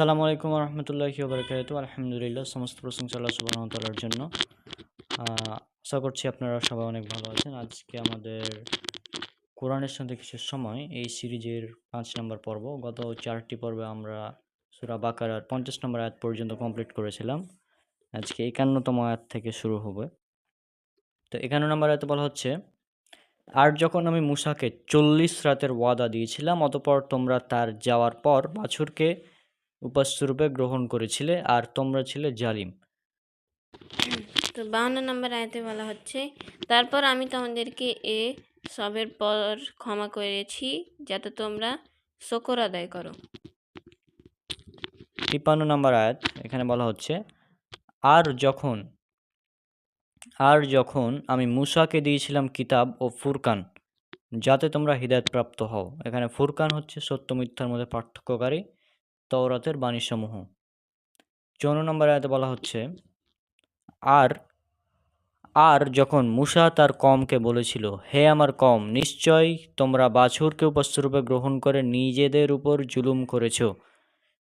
আসসালামু আলাইকুম রহমতুল্লাহি বারকাত আলহামদুলিল্লাহ, সমস্ত প্রশংসা আল্লাহ সুবাহতালার জন্য। আশা করছি আপনারা সবাই অনেক ভালো আছেন। আজকে আমাদের কোরআনের সঙ্গে কিছু সময়, এই সিরিজের পাঁচ নম্বর পর্ব। গত চারটি পর্বে আমরা সুরা বাকারার পঞ্চাশ নম্বর আয়াত পর্যন্ত কমপ্লিট করেছিলাম। আজকে একান্নতম আয়াত থেকে শুরু হবে। তো একান্ন নম্বর আয়াতে বলা হচ্ছে, আর যখন আমি মুসাকে চল্লিশ রাতের ওয়াদা দিয়েছিলাম, অতপর তোমরা তার যাওয়ার পর বাছুরকে উপাস্যরূপে গ্রহণ করেছিলে আর তোমরা ছিলে জালিম। তো বাউন্ন নম্বর আয়তে বলা হচ্ছে তারপর আমি তোমাদেরকে এ সবের পর ক্ষমা করেছি যাতে তোমরা শকর আদায় করো। তিপ্পান্ন নম্বর আয়াত এখানে বলা হচ্ছে আর যখন আর যখন আমি মুসাকে দিয়েছিলাম কিতাব ও ফুরকান যাতে তোমরা হৃদায়তপ্রাপ্ত হও। এখানে ফুরকান হচ্ছে সত্য মিথ্যার মধ্যে পার্থক্যকারী। তওরাতের বাণীসমূহ। চৌন্ন নম্বর আয়াতে বলা হচ্ছে, আর আর যখন মুসা তার কমকে বলেছিল, হে আমার কম, নিশ্চয় তোমরা বাছুরকে উপস্বরূপে গ্রহণ করে নিজেদের উপর জুলুম করেছ।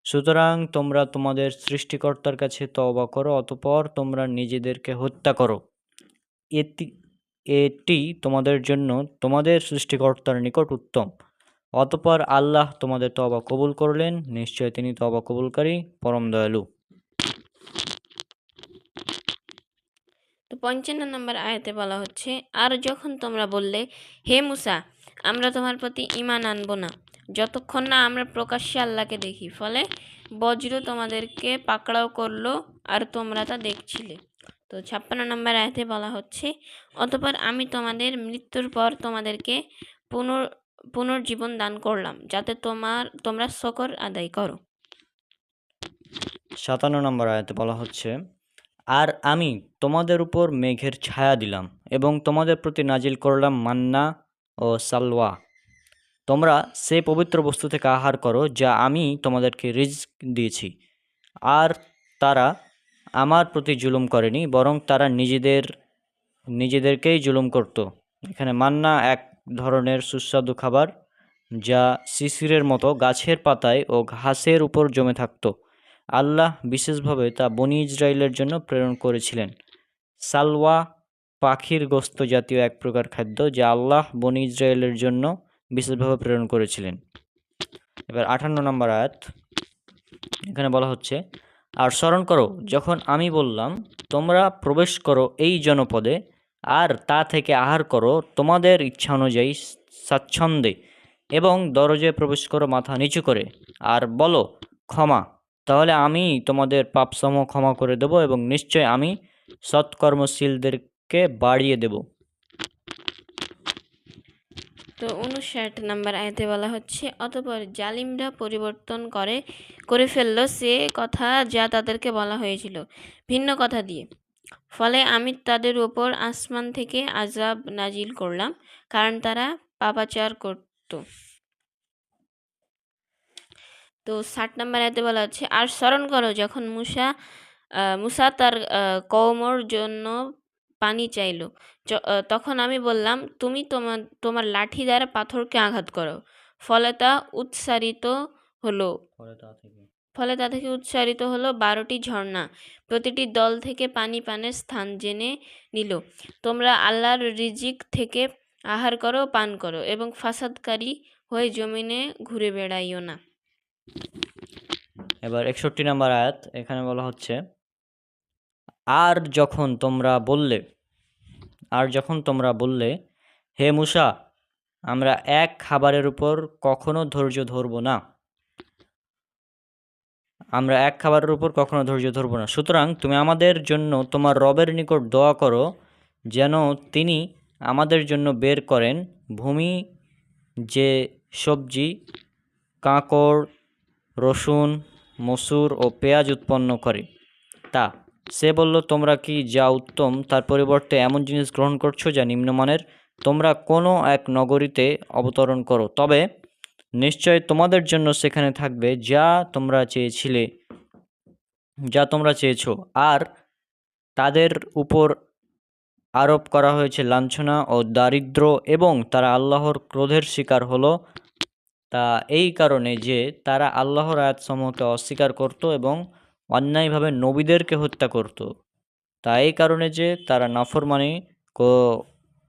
সুতরাং তোমরা তোমাদের সৃষ্টিকর্তার কাছে তওবা করো, অতপর তোমরা নিজেদেরকে হত্যা করো। এটি এটি তোমাদের জন্য তোমাদের সৃষ্টিকর্তার নিকট উত্তম। অতপর আল্লাহ তোমাদের তওবা কবুল করলেন, নিশ্চয় তিনি তওবা কবুলকারী, পরম দয়ালু। তো পঞ্চান্ন নম্বর আয়াতে বলা হচ্ছে, আর যখন তোমরা বললে, হে মুসা, আমরা তোমার প্রতি ইমান আনব না, যতক্ষণ না আমরা প্রকাশ্যে আল্লাহকে দেখি, ফলে বজ্র তোমাদেরকে পাকড়াও করল আর তোমরা তা দেখছিলে। তো ছাপ্পান্ন নম্বর আয়াতে বলা হচ্ছে, অতপর আমি তোমাদের মৃত্যুর পর তোমাদেরকে পুনর পুনর্জীবন দান করলাম, যাতে তোমার, তোমরা শকর আদায় করো। সাতান্ন নম্বর আয়াতে বলা হচ্ছে, আর আমি তোমাদের উপর মেঘের ছায়া দিলাম এবং তোমাদের প্রতি নাজিল করলাম মান্না ও সালওয়া। তোমরা সে পবিত্র বস্তু থেকে আহার করো যা আমি তোমাদেরকে রিজক দিয়েছি। আর তারা আমার প্রতি জুলুম করেনি, বরং তারা নিজেদের, নিজেদেরকেই জুলুম করত। এখানে মান্না এক ধরনের সুস্বাদু খাবার যা শিশিরের মতো গাছের পাতায় ও ঘাসের উপর জমে থাকতো। আল্লাহ বিশেষভাবে তা বনি ইসরায়েলের জন্য প্রেরণ করেছিলেন। সালওয়া পাখির গোস্ত জাতীয় এক প্রকার খাদ্য যা আল্লাহ বনি ইসরায়েলের জন্য বিশেষভাবে প্রেরণ করেছিলেন। এবার আঠান্ন নম্বর আয়াত। এখানে বলা হচ্ছে, আর স্মরণ করো, যখন আমি বললাম, তোমরা প্রবেশ করো এই জনপদে আর তা থেকে আহার করো, তোমাদের ইচ্ছা অনুযায়ী স্বাচ্ছন্দ্যে এবং দরজায় প্রবেশ করো মাথা নিচু করে। আর বলো, ক্ষমা। তাহলে আমি তোমাদের পাপসমূহ ক্ষমা করে দেব এবং নিশ্চয় আমি সৎকর্মশীলদেরকে বাড়িয়ে দেব। তো উনষাট নাম্বার আয়তে বলা হচ্ছে, অতপর জালিমরা পরিবর্তন করে করে ফেলল সে কথা যা তাদেরকে বলা হয়েছিল। ভিন্ন কথা দিয়ে। ফলে আমি তাদের ওপর আসমান থেকে আজাব নাজিল করলাম কারণ তারা পাপাচার করত। তো ষাট নাম্বার এতে বলা হচ্ছে আর স্মরণ করো যখন মুসা মুসা তার আহ, কওমর জন্য পানি চাইলো তখন আমি বললাম তুমি তোমার তোমার লাঠি দ্বারা পাথরকে আঘাত করো। ফলে তা উৎসারিত হলো। ফলে তা থেকে উৎসারিত হলো বারোটি ঝর্ণা। প্রতিটি দল থেকে পানি পানের স্থান জেনে নিল। তোমরা আল্লাহর রিজিক থেকে আহার করো, পান করো এবং ফাসাদকারী হয়ে জমিনে ঘুরে বেড়াইও না। এবার একষট্টি নম্বর আয়াত, এখানে বলা হচ্ছে, আর যখন তোমরা বললে, আর যখন তোমরা বললে, হে মুসা, আমরা এক খাবারের উপর কখনো ধৈর্য ধরব না। আমরা এক খাবারের উপর কখনো ধৈর্য ধরব না। সুতরাং তুমি আমাদের জন্য তোমার রবের নিকট দোয়া করো, যেন তিনি আমাদের জন্য বের করেন ভূমি যে সবজি, কাঁকড়, রসুন, মসুর ও পেঁয়াজ উৎপন্ন করে। তা, সে বলল, তোমরা কি যা উত্তম, তার পরিবর্তে এমন জিনিস গ্রহণ করছ যা নিম্নমানের? তোমরা কোনো এক নগরীতে অবতরণ করো। তবে নিশ্চয় তোমাদের জন্য সেখানে থাকবে যা তোমরা চেয়েছিলে, যা তোমরা চেয়েছো। আর তাদের উপর আরোপ করা হয়েছে, লাঞ্ছনা ও দারিদ্র এবং তারা আল্লাহর ক্রোধের শিকার হলো। তা এই কারণে যে তারা আল্লাহর আয়াতসমূহকে অস্বীকার করত এবং অন্যায়ভাবে নবীদেরকে হত্যা করত, তা এই কারণে যে তারা নাফরমানি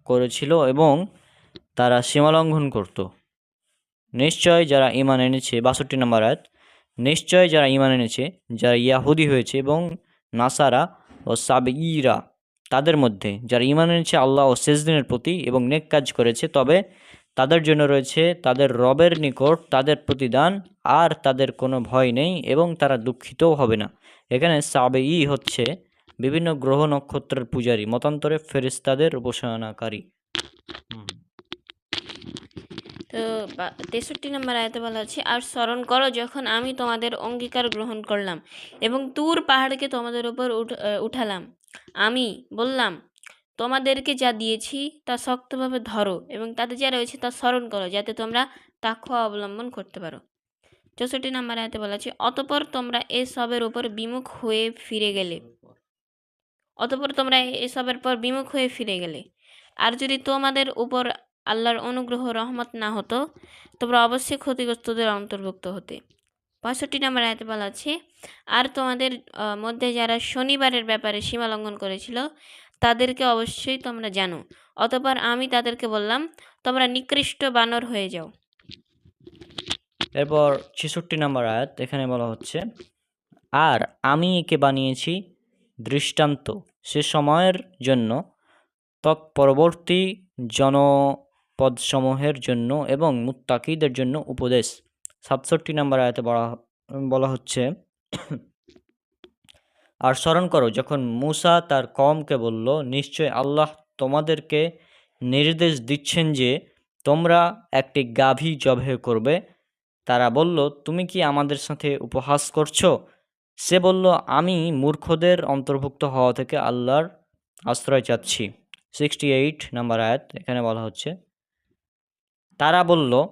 করেছিল এবং তারা সীমালঙ্ঘন করত। নিশ্চয় যারা ইমান এনেছে, বাষট্টি নম্বর আয়াত, নিশ্চয় যারা ইমান এনেছে, যারা ইয়াহুদি হয়েছে এবং নাসারা ও সাবিরা তাদের মধ্যে যারা ইমান এনেছে আল্লাহ ও শেষদিনের প্রতি এবং নেক কাজ করেছে, তবে তাদের জন্য রয়েছে তাদের রবের নিকট তাদের প্রতিদান আর তাদের কোনো ভয় নেই এবং তারা দুঃখিতও হবে না। এখানে সাবে ই হচ্ছে বিভিন্ন গ্রহ নক্ষত্রের পূজারী, মতান্তরে ফেরিস্তাদের উপাসনাকারী। তেষট্টি নম্বর আয়তে বলা হচ্ছে আর স্মরণ করো যখন আমি তোমাদের অঙ্গীকার গ্রহণ করলাম এবং তুর পাহাড়কে তোমাদের উপর উঠ- উঠালাম। আমি বললাম, তোমাদেরকে যা দিয়েছি তা শক্তভাবে ধরো এবং তাতে যা রয়েছে তা স্মরণ করো, যাতে তোমরা তাক্ষা অবলম্বন করতে পারো। চৌষট্টি নম্বর আয়তে বলা আছে, অতপর তোমরা এসবের উপর বিমুখ হয়ে ফিরে গেলে। অতপর তোমরা এসবের পর বিমুখ হয়ে ফিরে গেলে। আর যদি তোমাদের উপর আল্লাহর অনুগ্রহ রহমত না হতো, তোমরা অবশ্যই ক্ষতিগ্রস্তদের অন্তর্ভুক্ত হতে। পঁয়ষট্টি নম্বর আয়াতে বলা আছে, আর তোমাদের মধ্যে যারা শনিবারের ব্যাপারে সীমা লঙ্ঘন করেছিল, তাদেরকে অবশ্যই তোমরা জানো। অতপর আমি তাদেরকে বললাম, তোমরা নিকৃষ্ট বানর হয়ে যাও। এরপর ছেষট্টি নম্বর আয়াত, এখানে বলা হচ্ছে, আর আমি একে বানিয়েছি দৃষ্টান্ত। সে সময়ের জন্য তৎপরবর্তী জনপদসমূহের জন্য এবং মুত্তাকিদের জন্য উপদেশ। সাতষট্টি নম্বর আয়াতে বলা বলা হচ্ছে, আর স্মরণ করো, যখন মূসা তার কমকে বলল, নিশ্চয় আল্লাহ তোমাদেরকে নির্দেশ দিচ্ছেন যে তোমরা একটি গাভী জবে করবে। তারা বলল, তুমি কি আমাদের সাথে উপহাস করছ? সে বলল, আমি মূর্খদের অন্তর্ভুক্ত হওয়া থেকে আল্লাহর আশ্রয় চাচ্ছি। সিক্সটি এইট নাম্বার আয়াত এখানে বলা হচ্ছে তারা বলল,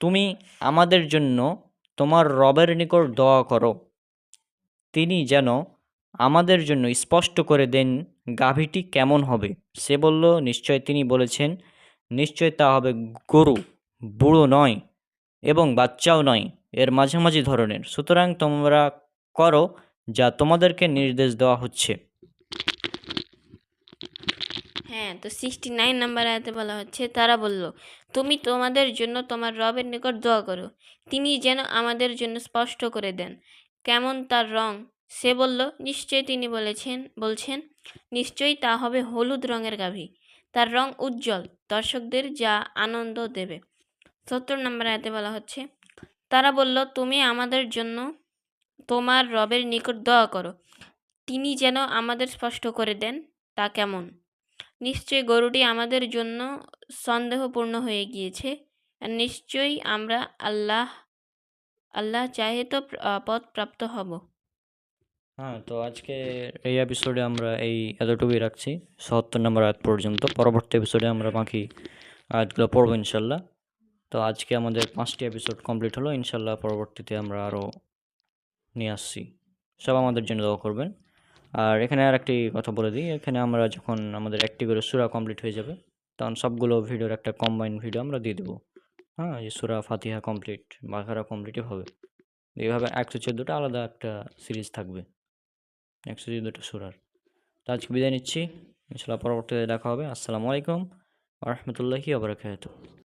তুমি আমাদের জন্য তোমার রবের নিকট দোয়া করো। তিনি যেন আমাদের জন্য স্পষ্ট করে দেন গাভীটি কেমন হবে। সে বলল, নিশ্চয় তিনি বলেছেন, নিশ্চয় তা হবে গরু, বুড়ো নয় এবং বাচ্চাও নয়, এর মাঝামাঝি ধরনের। সুতরাং তোমরা করো যা তোমাদেরকে নির্দেশ দেওয়া হচ্ছে। হ্যাঁ তো সিক্সটি নাইন নাম্বার আয়াতে বলা হচ্ছে, তারা বলল, তুমি তোমাদের জন্য তোমার রবের নিকট দোয়া করো। তিনি যেন আমাদের জন্য স্পষ্ট করে দেন। কেমন তার রং? সে বলল, নিশ্চয়ই তিনি বলেছেন, বলছেন, নিশ্চয়ই তা হবে হলুদ রঙের গাভী। তার রং উজ্জ্বল, দর্শকদের যা আনন্দ দেবে। সত্তর নম্বর আয়াতে বলা হচ্ছে, তারা বলল, তুমি আমাদের জন্য তোমার রবের নিকট দোয়া করো। তিনি যেন আমাদের স্পষ্ট করে দেন, তা কেমন? নিশ্চয়ই গরুটি আমাদের জন্য সন্দেহপূর্ণ হয়ে গিয়েছে। আর নিশ্চয়ই আমরা আল্লাহ আল্লাহ চাহে তো পথ প্রাপ্ত হব। হ্যাঁ তো আজকে এই এপিসোডে আমরা এই এতটুকুই রাখছি। সত্তর নম্বর আয়াত পর্যন্ত। পরবর্তী এপিসোডে আমরা বাকি আয়াতগুলো পড়ব ইনশাল্লাহ। তো আজকে আমাদের পাঁচটি এপিসোড কমপ্লিট হলো। ইনশাল্লাহ পরবর্তীতে আমরা আরও নিয়ে আসছি। সব আমাদের জন্য দোয়া করবেন। আর এখানে আর একটি কথা বলে দিই, এখানে আমরা যখন আমাদের একটি করে সুরা কমপ্লিট হয়ে যাবে, তখন সবগুলো ভিডিওর একটা কম্বাইন ভিডিও আমরা দিয়ে দেবো। হ্যাঁ এই সুরা ফাতিহা কমপ্লিট বাঘারা কমপ্লিটই হবে এইভাবে একশো চোদ্দোটা আলাদা একটা সিরিজ থাকবে, একশো চোদ্দোটা সুরার। তো আজকে বিদায় নিচ্ছি ইনশাল্লাহ পরবর্তীতে দেখা হবে। আসসালামু আলাইকুম রহমতুল্লাহি আবরাকাত